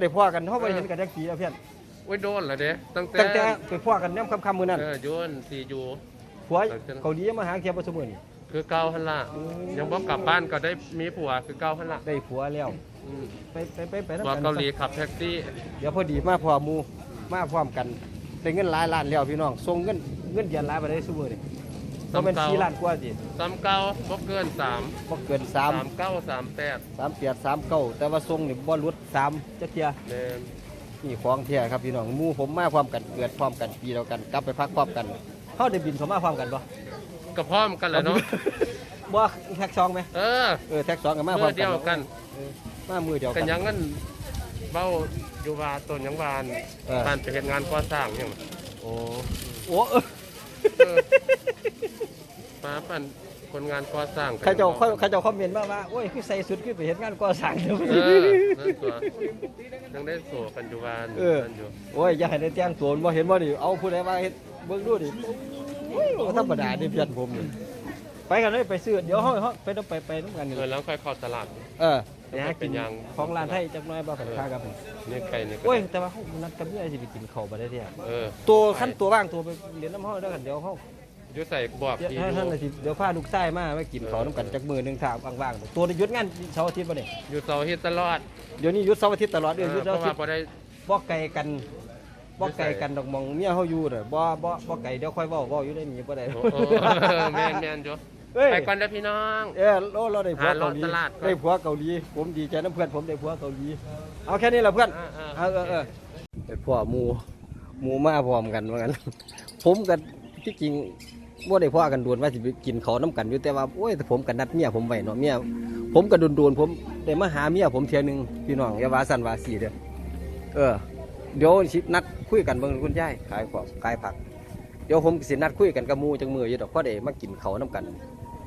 ได้พ่อกันเฮาบ่ได้เห็นกันจักปีแล้วเพื่อนโอ้ยโดนแล้วเด้ตั้งแต่ตั้งแต่ไปพ่อกันย่ํค่ำๆมื้อนั้นเออโยนสีอยู่ผัวตั้งแต่เกาหลีมาหาเคียบ่ซุมื้อนี่คือเก่าหั่นล่ะยังบ่กลับบ้านก็ได้มีผัวคือเก่าหั่นล่ะได้ผัวแล้วอืมไปไปไปไปนำผัวกันเกาหลีขับแท็กซี่เดี๋ยวพอดีมาพร้อมหมู่มาพร้อมกันได้เงินหลายล้านแล้วพี่น้องส่งเงินเงินเดือนหลายบ่ได้ซุมื้อนี่ ต้องเป็น4ล้านกว่าสิซ้ำเก่าบ่เกินสามบ่เกินสาม3เก้าสามแปด3 8 3 9แต่ว่าส่งนี่บ่หลุด3จักเที่ยแม่นนี่ของแท้ครับพี่น้องหมู่ผมมาพร้อมกันเกิดพร้อมกันปีเดียวกันกลับไปพักพร้อมกันเฮาได้บินเข้ามาพร้อมกันบ่ก็พร้อมกันแหละเนาะบ่แท็กซองไหมเออเออแท็กซองกันมาพร้อเมื่มอเดียวกันเออมามือเดียวกักันนยังงั้นเบ้าอยู่ว่าต้นยังวานเออการไปเฮ็ดงานก่อสร้างหยังโอ้โอ้ เออเออมาปั่นคนงานก่อสร้างกันใครเจ้าใครเจ้าคอมเมนต์มาว่าโอ้ยคือใส่สุดคือไปเฮ็ดงานก่อสร้างเด้อเออนั่นตัวยังได้โสกันอยู่วานเออนั่นอยู่โอ้ยอย่าให้ได้แต่งตัวบ่เห็นบ่ดิเอาผู้ใดมาเฮ็ดเบิ่งดูดิโอ้ยบ่ธรรมดาเดิเพื่อนผมนี่ไปกันเลยไปซื้อเดี๋ยวเฮาเฮาไปต้องไปไปนํกันนี่เออแล้วค่อยเข้าตลาด เออแล้วหาก็เป็กินนยังของร้านไทยจักหน่อยบ่กันค่ากับผมนี่ไก่นี่ก็โอ้ยแต่ว่าเฮานัดกับเมียสิไปกินข้าวบ่ได้เด้เออตัวขั้นตัวว่างตัวไปเรียนน้ำเฮาเด้อกันเดี๋ยวเฮา อยู่ใส่บอกเดี๋ยวทีให้อท่านยู่น่ะสิเดี๋ยวพาลูกชายมามากินข้าวนํกันจักมื้อหนึงถ้าว่างๆตัวนี้หยุดงานเสาร์อาทิตย์บ่นี่อยู่เสาร์อาทิตย์ตลอดเดี๋ยวนี้หยุดเสาร์อาทิตย์ตลอดเดือนหยุดเพเสาร์ราะอาทิว่าตย์บ่ได้ บ่ไกลกันบ่ไกลกันดอกหมองเมียเฮาอยู่น่ะบ่บ่บ่ไกลเดี๋ยวค่อยเว้าเว้าอยู่ได้นี่บ่ได้โอ้โหแม่นแม่นอยู่เอ้ยไปก่อนเด้อพี่น้อง เอ้ยโลเราได้ผัวเกาหลีหาเลาะตลาดก่อนได้ผัวเกาหลีผมดีใจน้ำเพื่อนผมได้ผัวเกาหลีเอาแค่นี้ล่ะเพื่อนอ่าเออเออเออไปพ่อหมู่หมู่มาพร้อมกันว่างั้น ผมก็ที่จริง บ่ได้พ่อกันดวนว่าสิไปกินเขาน้ำกันอยู่แต่ว่าโอ้ยแต่ผมก็นัดเมียผมไว้เนาะเมียผมก็โดนๆผมได้มาหาเมียผมเที่ยหนึงพี่น้องอย่าว่าสั่นว่าสีเด้อเออเดี๋ยวสินัดคุยกันเบิ่งคุณยายขายของขายผัก เดี๋ยวผมสินัดคุยกันกับมู่จังมืออยู่ดอกพอได้มากินเขาน้ำกัน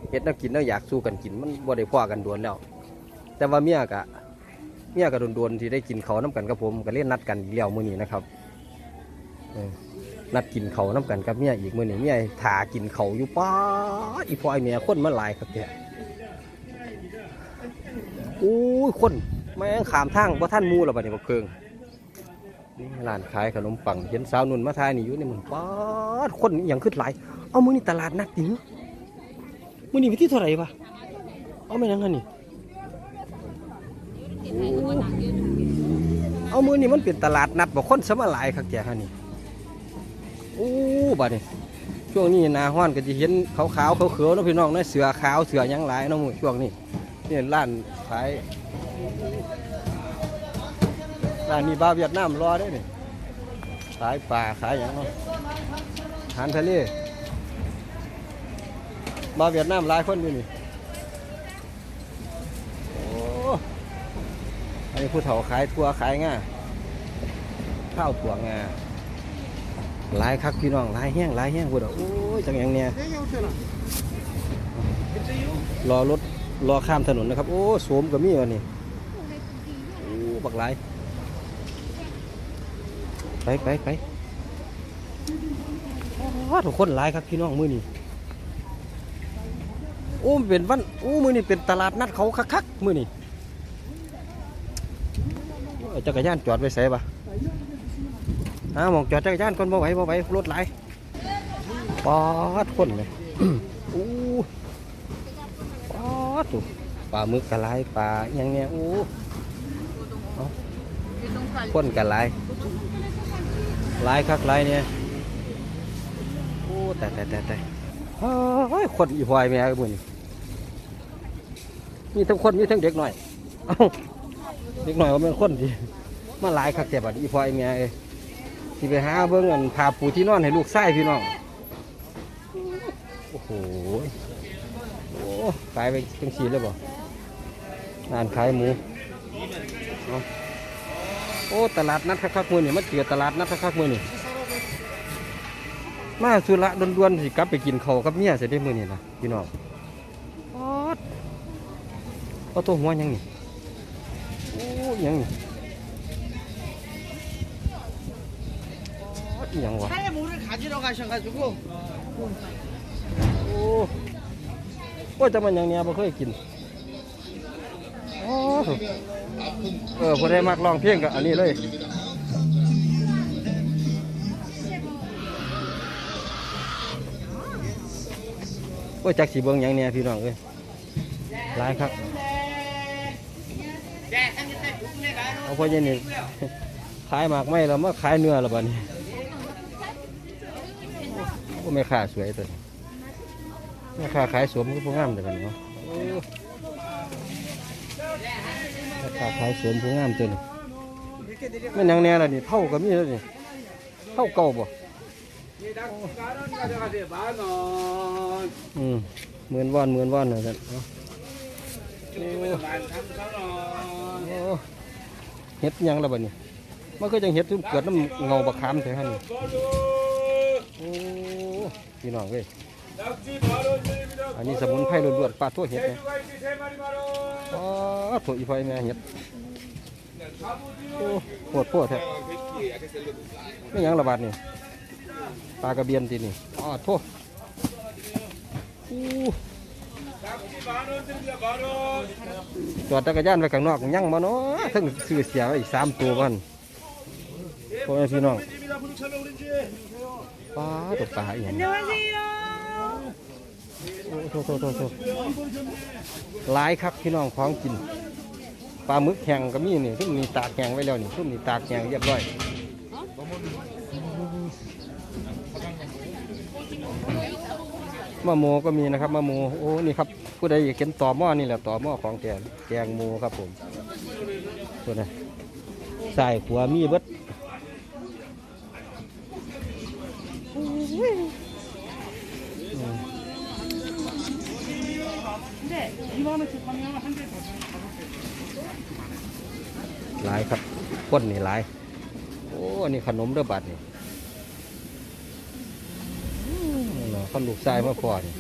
เฮ็ดแนวกินแนวอยากสู้กันกินมันบ่ได้พ่อกันดวนแล้ว แต่ว่าเมียก็เมียก็โดนๆที่ได้กินเขาน้ำกันกับผมก็เล่นนัดกันอีกแล้วมื้อนี้นะครับ นัดกินเขาน้ำกันกับเมียอีกมื้อนี้เมียถากินเขาอยู่ป้าดอีพ่อไอเมียคนมาหลายครับแกอู้ยคนแม่งขามทางบ่ท่านมูแล้วบัดนี้บ่เคิงนี่ร้านขายขนมปังเห็นสาวนุ่นมาทายนี่อยู่ในมึงป๊าคนอย่างขึ้นหลายเอามือนี่ตลาดนัดดิมือนี่วิธีเท่าไหร่วะเอาไม่ยังไงนี่เอามือนี่มันเป็นตลาดนัดบอกคนสมาหลายคักแกฮะนี่ โอ้บัดนี่ช่วงนี้นาห้อนก็จะเห็นขาวขาวๆเขียวนะพี่น้องนะเสือขาวเสือยังหลายนะมือช่วงนี้นี่ร้านขายร้านนี้บาเวียดนามรอได้นี่ขายปลาขายอย่างเนาะอาหารทะเลบาเวียดนามหลายคนอยู่นี่โอ้อันนี้ผู้เฒ่าขายทั่วขายง่าข้าวถั่วงา หลายคักพี่น้องหลายแห้งหลายแห้งพูดอะโอ้ยจังอย่างเนี้ยรอรถรอข้ามถนนนะครับ โอ้โสมกับมีวันนี้โอ้บักหลายไปไปไปว้าทุกคนหลายครับพี่น้องมือนี่โอ้มันเป็นวันโอ้มือนี่เป็นตลาดนัดเขาคักๆมือนี่จักรยานจอดไว้ใส่ปะ หามองจอดจักรยานก่อนบ่ไหวบ่ไหวรถไหลปอดคนเลยอู้ปอดตุปลาหมึกกะไรปลาอหยังเนี่ยอู้คนกระไรหลายคักหลายเนี่ยโอ้แต่แต่แต่แต่โอ้ยคนอีพอยแม่ก็มือนี่มีทั้งคนมีทั้งเด็กหน่อย เอ้าเด็กหน่อยว่าเป็นคนที่มาหลายคักแต่บัดอีพอยแม่เอ้ย ที่ไปหาเบิ่งอันพาปูที่นอนให้ลูกไส้พี่น้อง โอ้โห โอ้ขายไปจังสีเลยบ่งานขายหมูเอโอ้ ตลาดนัดคักๆมือนี่มันเกิดตลาดนัดคักๆมือนี่มาสุระดวนๆสิกลับไปกินข้าวกับเมียเสร็จได้มือนี่นะพี่น้องปอดเอาตัวหัวยังนี่โอ้ยังนี่ ปอดอิหยังวะ 차에 물을 가지러 가셔가지고 โอ้โอ้จะมันอย่างเนี้ยบ่เคยกินโอ้ เออผู้ใดมักร้องเพลงก็อันนี้เลยโอ้ยจักสีเบิ้งหยังเนี่ยพี่น้องเอ้ยหลายครับเอาพอเย็นนี่ ขายหมากไม่แล้วมาขายเนื้อแล้วบัดนี้โ อ้ไม่ค่าสวยตัวนี้แม่ค่าขายสวมก็พวกงามแต่บัดนี้เนาะโอ้แม่ค่าขายสวมพวกงามตัวนี้ไม่นหยังแน่ละนี่เท่าก็มีแล้วนี่เท่าเก่าบ่อืมหมื่นวอนหมื่นวอนนะท่านเอาโอ้โอ้เฮ็ดหยังและบัดนี้มันก็จังเห็ดทุ่มเกิดน้ำเงาบักขามแท้ฮะนี่โอ้ พี่น้องเว้ยอันนี้สมุนไพรล้วนๆปลาทั่วเห็ดเนี่ยอ๋อถั่วอีไฟแม่เห็ดโอ้ปวดปวดแท้ไม่หยังระบาดนี่ปลากระเบียนทีนี่อ๋อโทษอู้จอดจักรยานไว้ข้างนอกยังมาเนาะถึงซื้อเสียไว้อีกสามตัวมันพ่อแม่พี่น้อง ปลาตกปลาอีกอย่างโอ้โทษโทษโทษโทษหลายครับพี่น้องของกินปลาหมึกแห้งก็มีนี่ทุ่มนี่ตากแห้งไว้แล้วนี่ทุ่มนี่ตากแห้งเรียบร้อยมะโมก็มีนะครับมะโมโอ้นี่ครับผู้ใดอยากเห็นต่อหม้อนี่แหละต่อหม้อของแกงแกงโมครับผมตัวนี้ใส่ขัวมีเบิด หลายครับก้นนี่หลาย โอ้อันนี้ขนมเด้อบัดนี่อืมเนาลูกทรายมาพอนี่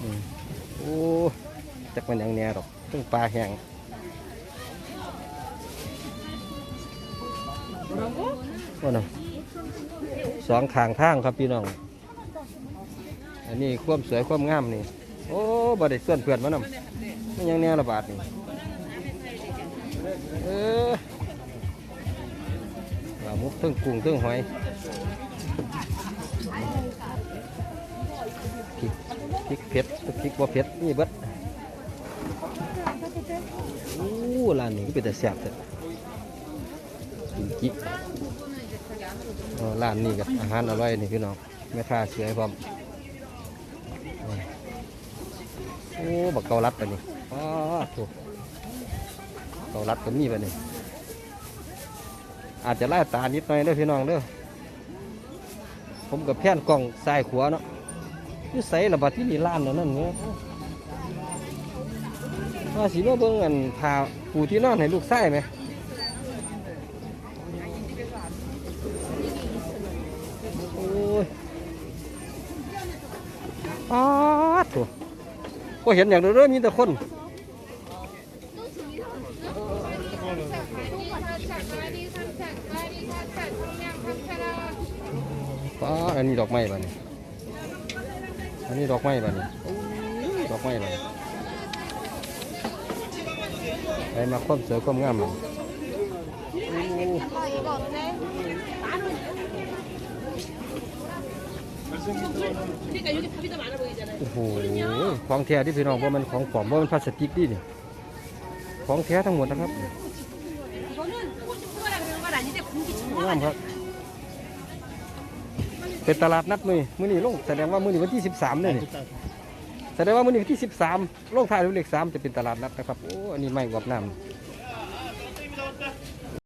อืมโอ้ จักมันหยังแหน่ดอกต้องปลาแห้งว่านาะสองข้างทางครับพี่น้อง อันนี้ความสวยความงามนี่ โอ้บ่ได้ส่วนเพื่อนมานำมันยังแน่ระบาดนี่เออปลาหมุกเทึ่งกุ้งเทึ่งหอยพริกพริกเผ็ดพริกบ่เผ็ดนี่เบิด โอ้ร้านนี้ก็เป็นแต่แซ่บแต่กินจิอ๋อร้านนี้กับอาหารอร่อยนี่พี่น้องแม่ค้าเสือให้พร้อมโอ้บักเกาลัดไปนี่อ๋อถูกเกาลัดก็มีไปนี่อาจจะไล่ตานิดหน่อยเด้อพี่น้องเด้อผมกับแพนกล้องซ้ายขวาเนาะยู่ใส่ระบาดที่นี่ร้านนั่นนั่นเนี่ย ว่าสิว่าเบิ่งอันพาปูที่นอนให้ลูกไส้ไหมโอ้ยอ้าตัวก็เห็นอย่างเดิมมีแต่คนป้าอันนี้ดอกไม้บ้านี่อันนี้ดอกไม้บ้านี่ดอกไม้บ้านี่ ไปมาความสวยความงามเลยโอ้โหของแท้ที่พี่น้องว่ามันของขลอมว่ามันพลาสติกดินี่ของแท้ทั้งหมดนะครับงามครับเป็นตลาดนัดมือมือนี่ลงแสดงว่ามือนี่วันที่สิ13เนี่ย แสดงว่ามือนี้วันที่ 13ลงท้ายด้วยเลข3จะเป็นตลาดนัดนะครับโอ้อันนี้ไม่กวบน้